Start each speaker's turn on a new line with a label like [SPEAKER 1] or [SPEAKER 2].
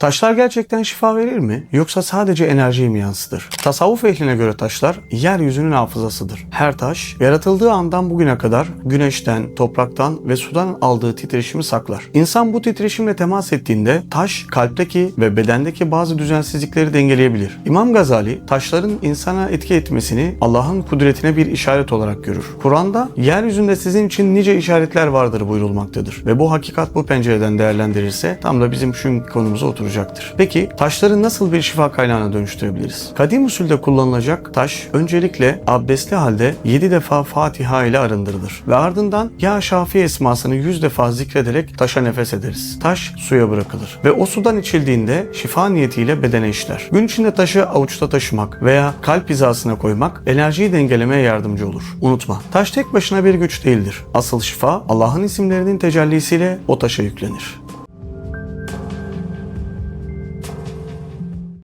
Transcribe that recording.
[SPEAKER 1] Taşlar gerçekten şifa verir mi? Yoksa sadece enerjiyi mi yansıtır? Tasavvuf ehline göre taşlar yeryüzünün hafızasıdır. Her taş yaratıldığı andan bugüne kadar güneşten, topraktan ve sudan aldığı titreşimi saklar. İnsan bu titreşimle temas ettiğinde taş kalpteki ve bedendeki bazı düzensizlikleri dengeleyebilir. İmam Gazali taşların insana etki etmesini Allah'ın kudretine bir işaret olarak görür. Kur'an'da yeryüzünde sizin için nice işaretler vardır buyurulmaktadır ve bu hakikat bu pencereden değerlendirirse tam da bizim şu konumuza oturacaktır. Peki taşları nasıl bir şifa kaynağına dönüştürebiliriz? Kadim usulde kullanılacak taş öncelikle abdestli halde 7 defa Fatiha ile arındırılır ve ardından Ya Şafi esmasını 100 defa zikrederek taşa nefes ederiz. Taş suya bırakılır ve o sudan içildiğinde şifa niyetiyle bedene işler. Gün içinde taşı avuçta taşımak veya kalp hizasına koymak enerjiyi dengelemeye yardımcı olur. Unutma, taş tek başına bir güç değildir. Asıl şifa Allah'ın isimlerinin tecellisiyle o taşa yüklenir.